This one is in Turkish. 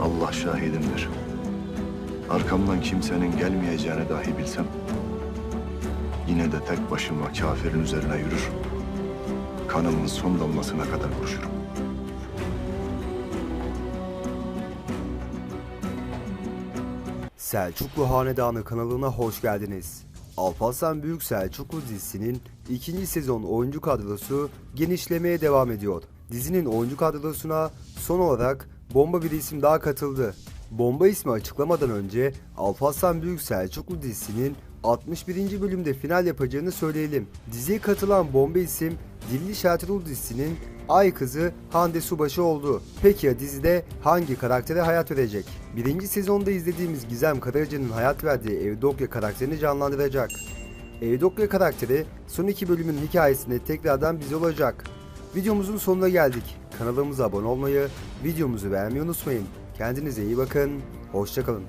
Allah şahidimdir. Arkamdan kimsenin gelmeyeceğini dahi bilsem, yine de tek başıma kafirin üzerine yürür. Kanımın son damlasına kadar vuruşurum. Selçuklu Hanedanı kanalına hoş geldiniz. Alparslan Büyük Selçuklu dizisinin ikinci sezon oyuncu kadrosu genişlemeye devam ediyor. Dizinin oyuncu kadrosuna son olarak bomba bir isim daha katıldı. Bomba ismi açıklamadan önce Alparslan Büyük Selçuklu dizisinin 61. bölümde final yapacağını söyleyelim. Diziye katılan bomba isim Dilli Şertrul dizisinin Ay kızı Hande Subaşı oldu. Peki ya dizide hangi karaktere hayat verecek? Birinci sezonda izlediğimiz Gizem Karaca'nın hayat verdiği Evdokya karakterini canlandıracak. Evdokya karakteri son iki bölümün hikayesinde tekrardan biz olacak. Videomuzun sonuna geldik. Kanalımıza abone olmayı, videomuzu beğenmeyi unutmayın. Kendinize iyi bakın, hoşçakalın.